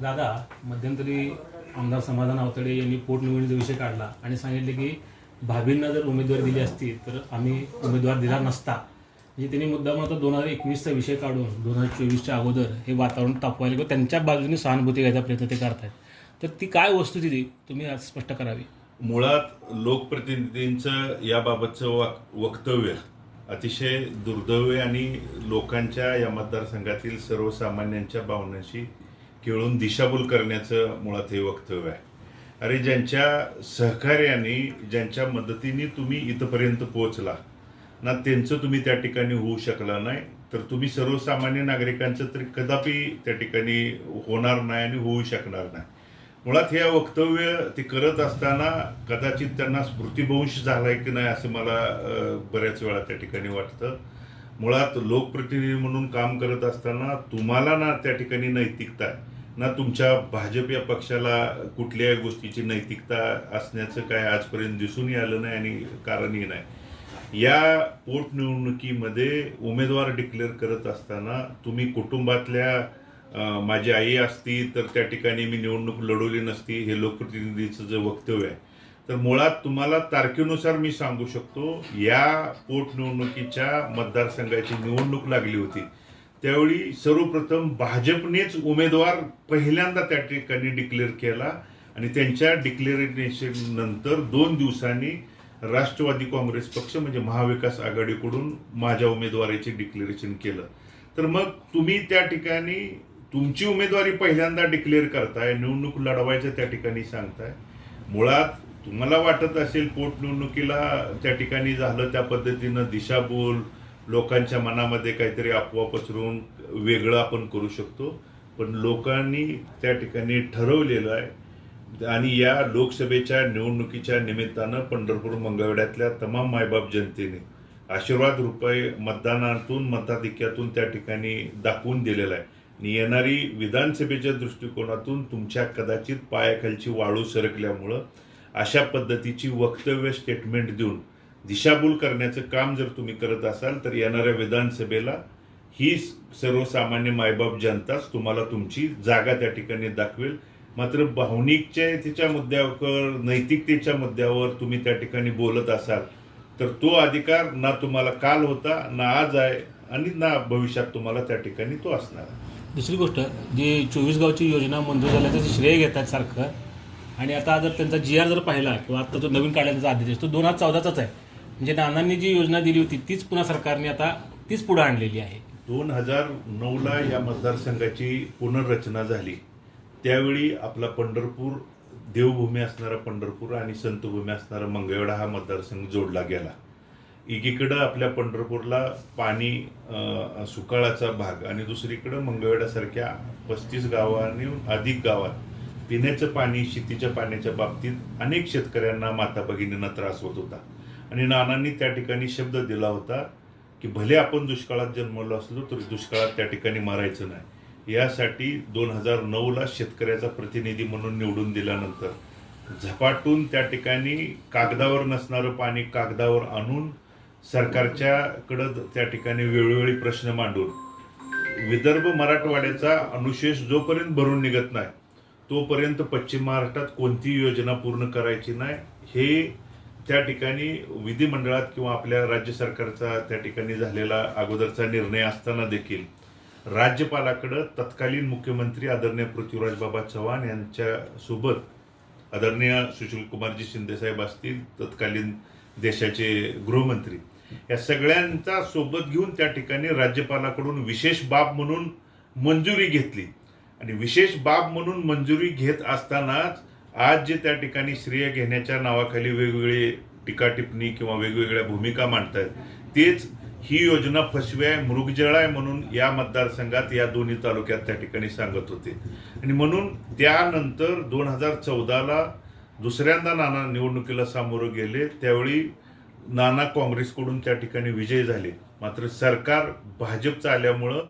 दादा मध्यंतरी आमदार समाधान आवतडे यांनी पोटनिवडणुकीचा विषय काढला आणि सांगितले की भाभींना जर उमेदवारी दिली असती तर आम्ही उमेदवार दिला नसता. म्हणजे त्यांनी मुद्दाम आता दोन हजार एकवीसचा विषय काढून दोन हजार चोवीसच्या अगोदर हे वातावरण तापवायला किंवा त्यांच्या बाजूने सहानुभूती घ्यायचा प्रयत्न ते करतायत. तर ती काय वस्तुस्थिती तुम्ही आज स्पष्ट करावी? मुळात लोकप्रतिनिधींचं याबाबतचं वाक- वक्तव्य अतिशय दुर्दैवी आणि लोकांच्या या मतदारसंघातील सर्वसामान्यांच्या भावनांशी खेळून दिशाभूल करण्याचं मुळात हे वक्तव्य आहे. अरे ज्यांच्या सहकार्याने ज्यांच्या मदतीने तुम्ही इथपर्यंत पोहोचला ना त्यांचं तुम्ही त्या ठिकाणी होऊ शकला नाही तर तुम्ही सर्वसामान्य नागरिकांचं तरी कदापि त्या ठिकाणी होणार नाही आणि होऊ शकणार नाही. मुळात हे वक्तव्य ते करत असताना कदाचित त्यांना स्मृतिभंश झालाय की नाही असं मला बऱ्याच वेळा त्या ठिकाणी वाटतं. मुळात लोकप्रतिनिधी म्हणून काम करत असताना तुम्हाला ना त्या ठिकाणी नैतिकता ना तुमच्या भाजप या पक्षाला कुठल्याही गोष्टीची नैतिकता असण्याचं काय आजपर्यंत दिसूनही आलं नाही आणि कारणही नाही. या पोटनिवडणुकीमध्ये उमेदवार डिक्लेअर करत असताना तुम्ही कुटुंबातल्या माझी आई असती तर त्या ठिकाणी मी निवडणूक लढवली नसती. हे लोकप्रतिनिधीचं जे वक्तव्य आहे. तर मुळात तुम्हाला तारखेनुसार मी सांगू शकतो या पोटनिवडणुकीच्या मतदारसंघाची निवडणूक लागली होती. त्यावेळी सर्वप्रथम भाजपनेच उमेदवार पहिल्यांदा त्या ठिकाणी डिक्लेअर केला आणि त्यांच्या डिक्लेरेशन नंतर दोन दिवसांनी राष्ट्रवादी काँग्रेस पक्ष म्हणजे महाविकास आघाडीकडून माझ्या उमेदवारीचे डिक्लेरेशन केलं. तर मग तुम्ही त्या ठिकाणी तुमची उमेदवारी पहिल्यांदा डिक्लेअर करताय निवडणूक लढवायचं त्या ठिकाणी सांगताय. मुळात तुम्हाला वाटत असेल पोटनिवडणुकीला त्या ठिकाणी झालं त्या पद्धतीनं दिशाभूल लोकांच्या मनामध्ये काहीतरी अफवा पसरून वेगळं आपण करू शकतो. पण लोकांनी त्या ठिकाणी ठरवलेलं आहे. आणि या लोकसभेच्या निवडणुकीच्या निमित्तानं पंढरपूर मंगळवेड्यातल्या तमाम मायबाप जनतेने आशीर्वाद रुपये मतदानातून मताधिक्यातून त्या ठिकाणी दाखवून दिलेला आहे. येणारी विधानसभेच्या दृष्टिकोनातून तुमच्या कदाचित पायाखालची वाळू सरकल्यामुळं अशा पद्धतीची वक्तव्य स्टेटमेंट देऊन दिशाभूल करण्याचं काम जर तुम्ही करत असाल तर येणाऱ्या विधानसभेला ही सर्वसामान्य मायबाप जनताच तुम्हाला तुमची जागा त्या ठिकाणी दाखवेल मात्र भावनिकच्या तिच्या मुद्द्यावर नैतिकतेच्या मुद्द्यावर तुम्ही त्या ठिकाणी बोलत असाल तर तो अधिकार ना तुम्हाला काल होता ना आज आहे आणि ना भविष्यात तुम्हाला त्या ठिकाणी तो असणार आहे. दुसरी गोष्ट जी चोवीस गावची योजना मंजूर झाल्या त्याचं श्रेय घेतात सारखं आणि आता जर त्यांचा जी आर जर पाहिला किंवा आता जो नवीन काढल्याचा आदेश तो दोन हजार चौदाचाच आहे. म्हणजे नानांनी जी योजना दिली होती तीच पुन्हा सरकारने आता तीच पुढे आणलेली आहे. दोन हजार नऊला या मतदारसंघाची पुनर्रचना झाली. त्यावेळी आपला पंढरपूर देवभूमी असणारा पंढरपूर आणि संतभूमी असणारा मंगळवेढा हा मतदारसंघ जोडला गेला. एकीकडं आपल्या पंढरपूरला पाणी सुकाळाचा भाग आणि दुसरीकडं मंगळवेढ्यासारख्या पस्तीस गावांनी अधिक गावात पिण्याचं पाणी शेतीच्या पाण्याच्या बाबतीत अनेक शेतकऱ्यांना माता भगिनींना त्रास होत होता. आणि नानांनी त्या ठिकाणी शब्द दिला होता की भले आपण दुष्काळात जन्मलो असलो तरी दुष्काळात त्या ठिकाणी मारायचं नाही. यासाठी दोन हजार नऊला शेतकऱ्याचा प्रतिनिधी म्हणून निवडून दिल्यानंतर झपाटून त्या ठिकाणी कागदावर नसणारं पाणी कागदावर आणून सरकारच्याकडं त्या ठिकाणी वेळोवेळी प्रश्न मांडून. विदर्भ मराठवाड्याचा अनुशेष जोपर्यंत भरून निघत नाही तोपर्यंत पश्चिम महाराष्ट्रात कोणतीही योजना पूर्ण करायची नाही. हे त्या ठिकाणी विधिमंडळात किंवा आपल्या राज्य सरकारचा त्या ठिकाणी झालेला अगोदरचा निर्णय असताना देखील राज्यपालाकडं तत्कालीन मुख्यमंत्री आदरणीय पृथ्वीराज बाबा चव्हाण यांच्यासोबत आदरणीय आदरणीय सुशीलकुमारजी शिंदेसाहेब असतील तत्कालीन देशाचे गृहमंत्री या सगळ्यांचा सोबत घेऊन त्या ठिकाणी राज्यपालाकडून विशेष बाब म्हणून मंजुरी घेतली. आणि विशेष बाब म्हणून मंजुरी घेत असतानाच आज जे त्या ठिकाणी श्रेय घेण्याच्या नावाखाली वेगवेगळे टीका टिप्पणी किंवा वेगवेगळ्या भूमिका मांडतायत तेच ही योजना फसवी आहे मृगजळ आहे म्हणून या मतदारसंघात या दोन्ही तालुक्यात त्या ठिकाणी सांगत होते. आणि म्हणून त्यानंतर दोन हजार चौदाला दुसऱ्यांदा नाना निवडणुकीला सामोरं गेले त्यावेळी नाना काँग्रेसकडून त्या ठिकाणी विजय झाले. मात्र सरकार भाजपचं आल्यामुळं